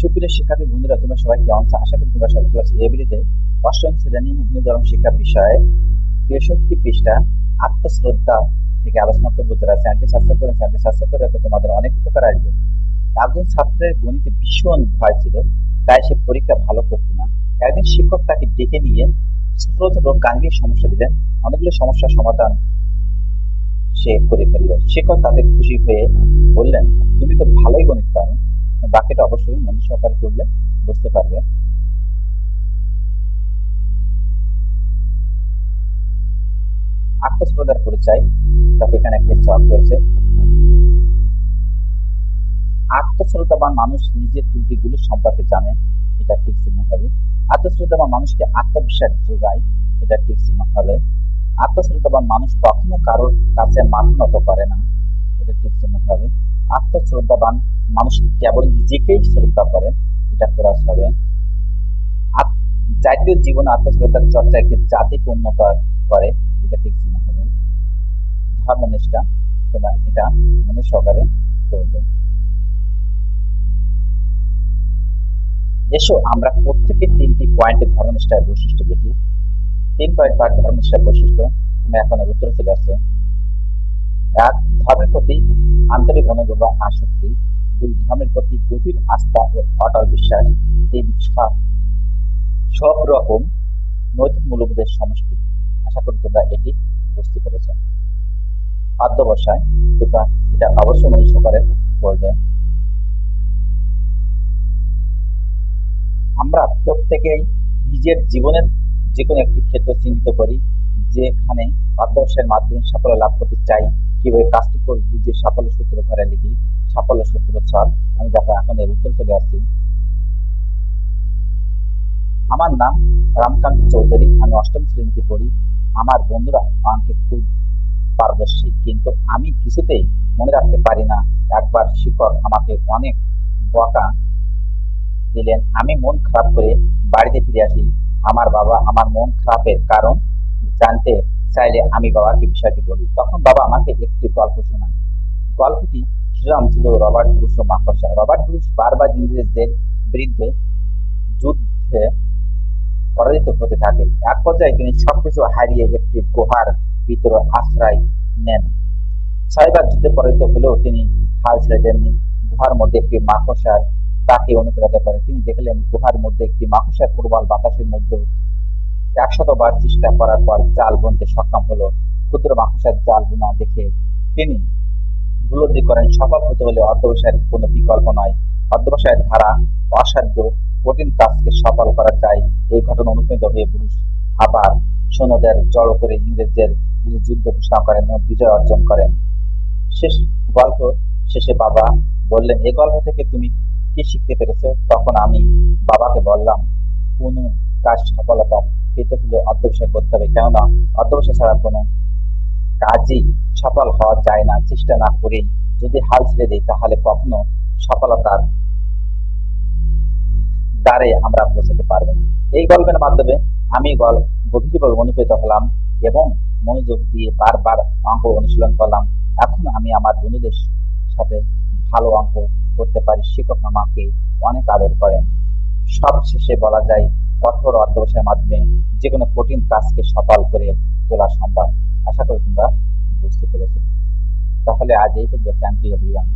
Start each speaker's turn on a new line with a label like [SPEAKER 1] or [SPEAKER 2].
[SPEAKER 1] সুপ্রিয় শিক্ষার্থী বন্ধুরা, তোমরা সবাই কেমন আছো? আশা করি তোমরা সবাই আছো। এবিলিতে অষ্টম শ্রেণি হিন্দু ধর্ম শিক্ষা বিষয়ে তেষট্টি পৃষ্ঠা আত্মশ্রদ্ধা থেকে আলোচনা করব। যারা চ্যানেলটি সাবস্ক্রাইব করে চ্যানেলটি সাবস্ক্রাইব করে রাখো, তোমাদের অনেক উপকার আসবে। একজন ছাত্রের গণিতে ভীষণ ভয় ছিল, তাই সে পরীক্ষা ভালো করতো না। একদিন শিক্ষক তাকে ডেকে নিয়ে ছোট ছোট গাণিতিক সমস্যা দিলেন। অনেকগুলো সমস্যার সমাধান সে করে ফেলল। শিক্ষক তাতে খুশি হয়ে বললেন, তুমি তো ভালোই গণিত পারো। বাকিটা অবশ্যই মন সহকারে করলে বুঝতে পারবে। আত্মশ্রদ্ধার পরিচয়, তারপর এখানে একটি চক রয়েছে। আত্মশ্রদ্ধাবান মানুষ নিজের ত্রুটিগুলো সম্পর্কে জানে, এটা ঠিক চিহ্ন হবে। আত্মশ্রদ্ধাবান মানুষকে আত্মবিশ্বাস যোগায়, এটা ঠিক চিহ্ন হবে। আত্মশ্রদ্ধাবান মানুষ কখনো কারোর কাছে মাথা নত করে না, এটা ঠিক চিহ্ন হবে। আত্মশ্রদ্ধাবান মানুষ কেবল নিজেকেই শ্রদ্ধা করে এটা প্রয়াস হবে। জাতীয় জীবনে আত্মশ্রদ্ধার চর্চা একটি জাতিকে উন্নত করে, এটা ঠিক চিহ্ন হবে। ধর্মনিষ্ঠা, তোমরা এটা মনে সহকারে করবে। এসো, আমরা প্রত্যেকে তিনটি পয়েন্টে ধর্মনিষ্ঠার বৈশিষ্ট্য দেখি। তিন পয়েন্ট পার ধর্মনিষ্ঠার বৈশিষ্ট্য তুমি এখন উত্তর চলে আসছে। এক, ধর্মের প্রতি আন্তরিক অনুভব আসক্তি। দুই ধর্মের প্রতি গভীর আস্থা ও অটল বিশ্বাস তিন সব রকম নৈতিক মূল্যবোধের সমষ্টি। আশা করি তোমরা এটি বুঝতে পেরেছ। অধ্যবসায় তোমরা এটা অবশ্যই মনে সহকারে করবে আমরা প্রত্যেকেই নিজের জীবনের যে কোনো একটি ক্ষেত্র চিহ্নিত করি, যেখানে অধ্যবসায়ের মাধ্যমে সাফল্য লাভ করতে চাই, কীভাবে কাজটি করে বুঝে সাফল্য সূত্র ঘরে লিখি সাফল্য সূত্র ছক আমি দেখো এখন এর উত্তর চলে আসছি। আমার নাম রামকান্ত চৌধুরী। আমি অষ্টম শ্রেণীতে পড়ি। আমার বন্ধুরা আমাকে খুব পারদর্শী, কিন্তু আমি কিছুতেই মনে রাখতে পারি না। একবার শিক্ষক আমাকে অনেক বকা দিলেন। আমি মন খারাপ করে বাড়িতে ফিরে আসি। আমার বাবা আমার মন খারাপের কারণ জানতে চাইলে আমি বাবাকে বিষয়টি বলি। তখন বাবা আমাকে একটি গল্প শোনায়। গল্পটি শিরোনাম ছিল রবার্ট ব্রুস ও মাকড়সা। রবার্ট ব্রুস বারবার ইংরেজদের বিরুদ্ধে যুদ্ধে পরাজিত হতে থাকে। এক পর্যায়ে তিনি সবকিছু হারিয়ে একটি গুহার ভিতরে আশ্রয় নেন। ছয়বার যুদ্ধে পরাজিত হলেও তিনি হাল ছেড়ে দেননি। গুহার মধ্যে একটি মাকড়সার তাকে অনুপ্রাণিত করে। তিনি দেখলেন গুহার মধ্যে একটি মাকড়সার প্রবল বাতাসের মধ্যে একশত বার চেষ্টা করার পর জাল বুনতে সক্ষম হলো। ক্ষুদ্র মাকড়সার জাল বোনা দেখে তিনি উপলব্ধি করেন, সফল হতে হলে অধ্যবসায়ের কোনো বিকল্প নয়। অধ্যবসায়ের ধারা অসাধ্য, কঠিন কাজকে সফল করা যায় এই ঘটনা অনুপ্রাণিত হয়ে পুরুষ আবার সৈন্যদের জড়ো করে ইংরেজদের যুদ্ধ ঘোষণা করেন এবং বিজয় অর্জন করেন। শেষ গল্প শেষে বাবা বললেন, এ গল্প থেকে তুমি কি শিখতে পেরেছ? তখন আমি বাবাকে বললাম, কোনো কাজ সফলতা পেতে হলে অধ্যবসায় করতে হবে। কেননা, অধ্যবসায় ছাড়া কোনো কাজই সফল হওয়া যায় না, চেষ্টা না করেই যদি হাল ছেড়ে দিই, তাহলে কখনো সফলতার দ্বারে আমরা পৌঁছাতে পারব না। এই গল্পের মাধ্যমে আমি গল্প গভীরভাবে অনুপ্রেরিত হলাম এবং মনোযোগ দিয়ে বারবার অঙ্ক অনুশীলন করলাম। এখন আমি আমার বন্ধুদের সাথে ভালো অঙ্ক করতে পারি, শিক্ষক আমাকে অনেক আদর করেন। সব শেষে বলা যায়, কঠোর অধ্যবসায়ের মাধ্যমে যে কোনো কঠিন কাজকে সফল করে তোলা সম্ভব। আশা করি তোমরা বুঝতে পেরেছ। তাহলে আজ এই পর্যন্ত। Thank you everyone